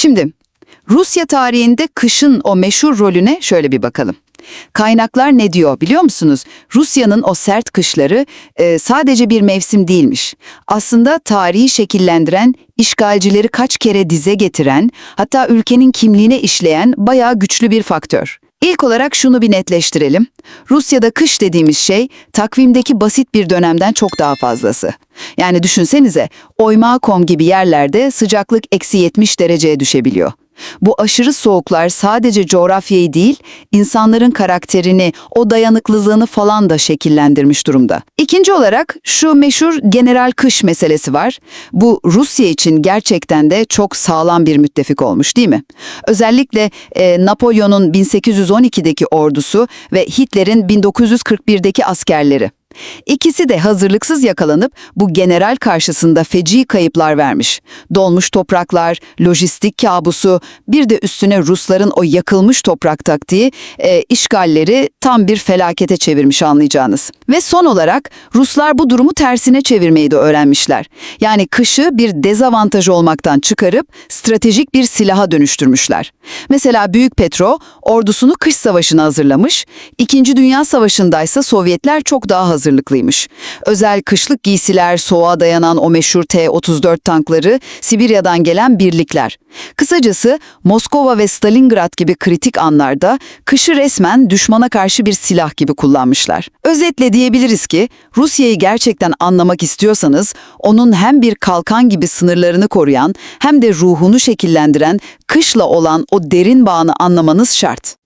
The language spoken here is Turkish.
Şimdi Rusya tarihinde kışın o meşhur rolüne şöyle bir bakalım. Kaynaklar ne diyor biliyor musunuz? Rusya'nın o sert kışları e, sadece bir mevsim değilmiş. Aslında tarihi şekillendiren, işgalcileri kaç kere dize getiren, hatta ülkenin kimliğine işleyen bayağı güçlü bir faktör. İlk olarak şunu bir netleştirelim. Rusya'da kış dediğimiz şey takvimdeki basit bir dönemden çok daha fazlası. Yani düşünsenize Oymakom gibi yerlerde sıcaklık eksi 70 dereceye düşebiliyor. Bu aşırı soğuklar sadece coğrafyayı değil, insanların karakterini, o dayanıklılığını falan da şekillendirmiş durumda. İkinci olarak şu meşhur general kış meselesi var. Bu Rusya için gerçekten de çok sağlam bir müttefik olmuş değil mi? Özellikle e, Napolyon'un 1812'deki ordusu ve Hitler'in 1941'deki askerleri. İkisi de hazırlıksız yakalanıp bu general karşısında feci kayıplar vermiş. Dolmuş topraklar, lojistik kabusu, bir de üstüne Rusların o yakılmış toprak taktiği e, işgalleri tam bir felakete çevirmiş anlayacağınız. Ve son olarak Ruslar bu durumu tersine çevirmeyi de öğrenmişler. Yani kışı bir dezavantaj olmaktan çıkarıp stratejik bir silaha dönüştürmüşler. Mesela Büyük Petro ordusunu kış savaşına hazırlamış, İkinci Dünya Savaşı'ndaysa Sovyetler çok daha hazırlıklıymış. Özel kışlık giysiler, soğuğa dayanan o meşhur T-34 tankları, Sibirya'dan gelen birlikler. Kısacası Moskova ve Stalingrad gibi kritik anlarda kışı resmen düşmana karşı bir silah gibi kullanmışlar. Özetle diyebiliriz ki Rusya'yı gerçekten anlamak istiyorsanız onun hem bir kalkan gibi sınırlarını koruyan hem de ruhunu şekillendiren kışla olan o derin bağını anlamanız şart.